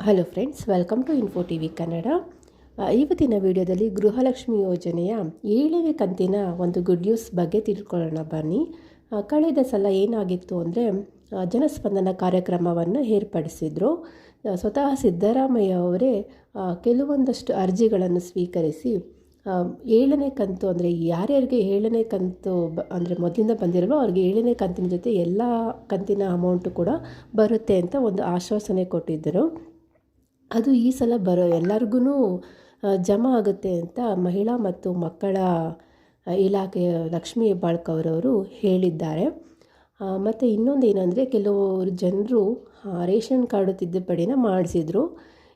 Hello friends welcome to info T V Kannada ಇವತ್ತಿನ ವಿಡಿಯೋದಲ್ಲಿ ಗೃಹಲಕ್ಷ್ಮಿ ಯೋಜನೆಯ ಏಳನೇ ಕಂತಿನ ಒಂದು ಗುಡ್ ನ್ಯೂಸ್ ಬಗ್ಗೆ ತಿಳ್ಕೊಳ್ಳೋಣ ಬನ್ನಿ. ಕಳೆದ ಸಲ ಏನಾಗಿತ್ತು ಅಂದರೆ ಜನಸ್ಪಂದನ ಕಾರ್ಯಕ್ರಮವನ್ನು ಏರ್ಪಡಿಸಿದ್ರು. ಸ್ವತಃ ಸಿದ್ದರಾಮಯ್ಯ ಅವರೇ ಕೆಲವೊಂದಷ್ಟು ಅರ್ಜಿಗಳನ್ನು ಸ್ವೀಕರಿಸಿ ಏಳನೇ ಕಂತು ಅಂದರೆ ಯಾರ್ಯಾರಿಗೆ ಏಳನೇ ಕಂತು ಬ, ಅಂದರೆ ಮೊದಲಿಂದ ಬಂದಿರಲ್ವೋ ಅವ್ರಿಗೆ ಏಳನೇ ಕಂತಿನ ಜೊತೆ ಎಲ್ಲ ಕಂತಿನ ಅಮೌಂಟು ಕೂಡ ಬರುತ್ತೆ ಅಂತ ಒಂದು ಆಶ್ವಾಸನೆ ಕೊಟ್ಟಿದ್ದರು. ಅದು ಈ ಸಲ ಬರೋ ಎಲ್ಲರಿಗೂ ಜಮಾ ಆಗುತ್ತೆ ಅಂತ ಮಹಿಳಾ ಮತ್ತು ಮಕ್ಕಳ ಇಲಾಖೆಯ ಲಕ್ಷ್ಮೀ ಹೆಬ್ಬಾಳ್ಕವರವರು ಹೇಳಿದ್ದಾರೆ. ಮತ್ತು ಇನ್ನೊಂದು ಏನಂದರೆ ಕೆಲವರು ಜನರು ರೇಷನ್ ಕಾರ್ಡು ತಿದ್ದುಪಡಿನ ಮಾಡಿಸಿದ್ರು.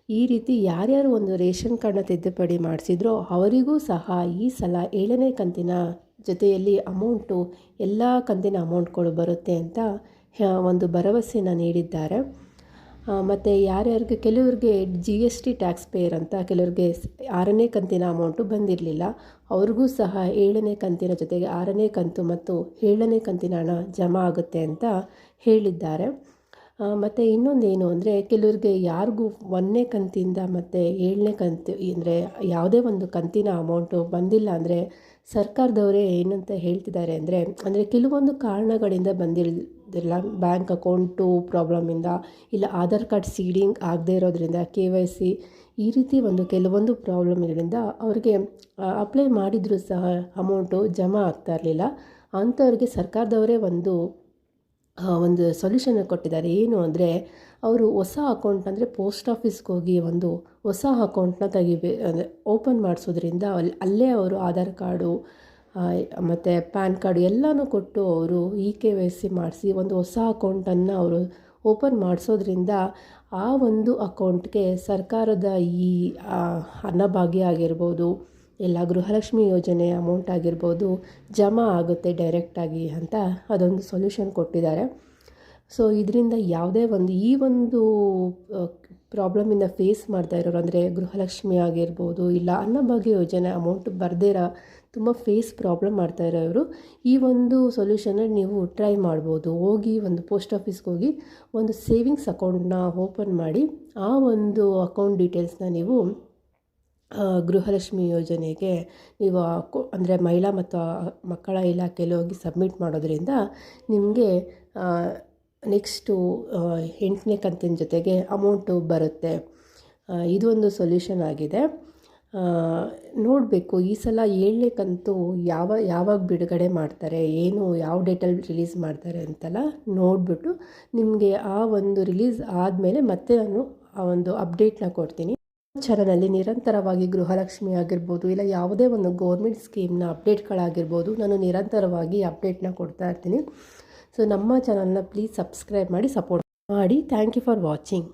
ಈ ರೀತಿ ಯಾರ್ಯಾರು ಒಂದು ರೇಷನ್ ಕಾರ್ಡ್ನ ತಿದ್ದುಪಡಿ ಮಾಡಿಸಿದ್ರೋ ಅವರಿಗೂ ಸಹ ಈ ಸಲ ಏಳನೇ ಕಂತಿನ ಜೊತೆಯಲ್ಲಿ ಅಮೌಂಟು ಎಲ್ಲ ಕಂತಿನ ಅಮೌಂಟ್ಗಳು ಬರುತ್ತೆ ಅಂತ ಒಂದು ಭರವಸೆಯನ್ನು ನೀಡಿದ್ದಾರೆ. ಮತ್ತು ಯಾರ್ಯಾರಿಗೆ, ಕೆಲವ್ರಿಗೆ G S T tax pair ಅಂತ ಕೆಲವ್ರಿಗೆ ಆರನೇ ಕಂತಿನ ಅಮೌಂಟು ಬಂದಿರಲಿಲ್ಲ. ಅವ್ರಿಗೂ ಸಹ ಏಳನೇ ಕಂತಿನ ಜೊತೆಗೆ ಆರನೇ ಕಂತು ಮತ್ತು ಏಳನೇ ಕಂತಿನ ಹಣ ಜಮಾ ಆಗುತ್ತೆ ಅಂತ ಹೇಳಿದ್ದಾರೆ. ಮತ್ತು ಇನ್ನೊಂದೇನು ಅಂದರೆ ಕೆಲವ್ರಿಗೆ ಯಾರಿಗೂ ಒಂದನೇ ಕಂತಿಂದ ಮತ್ತು ಏಳನೇ ಕಂತು ಅಂದರೆ ಯಾವುದೇ ಒಂದು ಕಂತಿನ ಅಮೌಂಟು ಬಂದಿಲ್ಲ ಅಂದರೆ ಸರ್ಕಾರದವರೇ ಏನಂತ ಹೇಳ್ತಿದ್ದಾರೆ ಅಂದರೆ ಅಂದರೆ ಕೆಲವೊಂದು ಕಾರಣಗಳಿಂದ ಬಂದಿಲ್ಲ ಬ್ಯಾಂಕ್ ಅಕೌಂಟು ಪ್ರಾಬ್ಲಮಿಂದ ಇಲ್ಲ ಆಧಾರ್ ಕಾರ್ಡ್ ಸೀಡಿಂಗ್ ಆಗದೇ ಇರೋದ್ರಿಂದ, ಕೆ ವೈ ಸಿ ಈ ರೀತಿ ಒಂದು ಕೆಲವೊಂದು ಪ್ರಾಬ್ಲಮ್ಗಳಿಂದ ಅವ್ರಿಗೆ ಅಪ್ಲೈ ಮಾಡಿದರೂ ಸಹ ಅಮೌಂಟು ಜಮಾ ಆಗ್ತಾ ಇರಲಿಲ್ಲ. ಅಂಥವ್ರಿಗೆ ಸರ್ಕಾರದವರೇ ಒಂದು ಒಂದು ಸೊಲ್ಯೂಷನ್ ಕೊಟ್ಟಿದ್ದಾರೆ. ಏನು ಅಂದರೆ, ಅವರು ಹೊಸ ಅಕೌಂಟ್ ಅಂದರೆ ಪೋಸ್ಟ್ ಆಫೀಸ್ಗೆ ಹೋಗಿ ಒಂದು ಹೊಸ ಅಕೌಂಟ್ನ ತೆಗಿಬೇ, ಅಂದರೆ ಓಪನ್ ಮಾಡಿಸೋದ್ರಿಂದ ಅಲ್ಲಿ, ಅಲ್ಲೇ ಅವರು ಆಧಾರ್ ಕಾರ್ಡು ಮತ್ತು ಪ್ಯಾನ್ ಕಾರ್ಡು ಎಲ್ಲನೂ ಕೊಟ್ಟು ಅವರು ಇ ಕೆ ವೈ ಸಿ ಮಾಡಿಸಿ ಒಂದು ಹೊಸ ಅಕೌಂಟನ್ನು ಅವರು ಓಪನ್ ಮಾಡಿಸೋದ್ರಿಂದ ಆ ಒಂದು ಅಕೌಂಟ್ಗೆ ಸರ್ಕಾರದ ಈ ಅನ್ನಭಾಗ್ಯ ಆಗಿರ್ಬೋದು ಎಲ್ಲ ಗೃಹಲಕ್ಷ್ಮಿ ಯೋಜನೆ ಅಮೌಂಟ್ ಆಗಿರ್ಬೋದು ಜಮಾ ಆಗುತ್ತೆ ಡೈರೆಕ್ಟಾಗಿ ಅಂತ ಅದೊಂದು ಸೊಲ್ಯೂಷನ್ ಕೊಟ್ಟಿದ್ದಾರೆ. ಸೊ ಇದರಿಂದ ಯಾವುದೇ ಒಂದು ಈ ಒಂದು ಪ್ರಾಬ್ಲಮಿಂದ ಫೇಸ್ ಮಾಡ್ತಾ ಇರೋರು ಅಂದರೆ ಗೃಹಲಕ್ಷ್ಮಿ ಆಗಿರ್ಬೋದು ಇಲ್ಲ ಅನ್ನಭಾಗ್ಯ ಯೋಜನೆ ಅಮೌಂಟ್ ಬರದೇ ಇರೋ ತುಂಬ ಫೇಸ್ ಪ್ರಾಬ್ಲಮ್ ಮಾಡ್ತಾ ಇರೋರು, ಈ ಒಂದು ಸೊಲ್ಯೂಷನ್ನ ನೀವು ಟ್ರೈ ಮಾಡ್ಬೋದು. ಹೋಗಿ ಒಂದು ಪೋಸ್ಟ್ ಆಫೀಸ್ಗೆ ಹೋಗಿ ಒಂದು ಸೇವಿಂಗ್ಸ್ ಅಕೌಂಟ್ನ ಓಪನ್ ಮಾಡಿ ಆ ಒಂದು ಅಕೌಂಟ್ ಡೀಟೇಲ್ಸ್ನ ನೀವು ಗೃಹಲಕ್ಷ್ಮಿ ಯೋಜನೆಗೆ ನೀವು ಅಂದರೆ ಮಹಿಳಾ ಮತ್ತು ಮಕ್ಕಳ ಇಲಾಖೆಯಲ್ಲಿ ಹೋಗಿ ಸಬ್ಮಿಟ್ ಮಾಡೋದ್ರಿಂದ ನಿಮಗೆ ನೆಕ್ಸ್ಟು ಎಂಟನೇ ಕಂತಿನ ಜೊತೆಗೆ ಅಮೌಂಟು ಬರುತ್ತೆ. ಇದೊಂದು ಸೊಲ್ಯೂಷನ್ ಆಗಿದೆ. ನೋಡಬೇಕು, ಈ ಸಲ ಏಳನೇ ಕಂತು ಯಾವ, ಯಾವಾಗ ಬಿಡುಗಡೆ ಮಾಡ್ತಾರೆ, ಏನು, ಯಾವ ಡೇಟಲ್ಲಿ ರಿಲೀಸ್ ಮಾಡ್ತಾರೆ ಅಂತೆಲ್ಲ ನೋಡಿಬಿಟ್ಟು ನಿಮಗೆ ಆ ಒಂದು ರಿಲೀಸ್ ಆದಮೇಲೆ ಮತ್ತೆ ನಾನು ಆ ಒಂದು ಅಪ್ಡೇಟ್ನ ಕೊಡ್ತೀನಿ. ಚಾನಲಲ್ಲಿ ನಿರಂತರವಾಗಿ ಗೃಹಲಕ್ಷ್ಮಿ ಆಗಿರ್ಬೋದು ಇಲ್ಲ ಯಾವುದೇ ಒಂದು ಗೌರ್ಮೆಂಟ್ ಸ್ಕೀಮ್ನ ಅಪ್ಡೇಟ್ಗಳಾಗಿರ್ಬೋದು ನಾನು ನಿರಂತರವಾಗಿ ಅಪ್ಡೇಟ್ನ ಕೊಡ್ತಾ ಇರ್ತೀನಿ. ಸೊ ನಮ್ಮ ಚಾನಲ್ನ ಪ್ಲೀಸ್ ಸಬ್ಸ್ಕ್ರೈಬ್ ಮಾಡಿ ಸಪೋರ್ಟ್ ಮಾಡಿ. Thank you for watching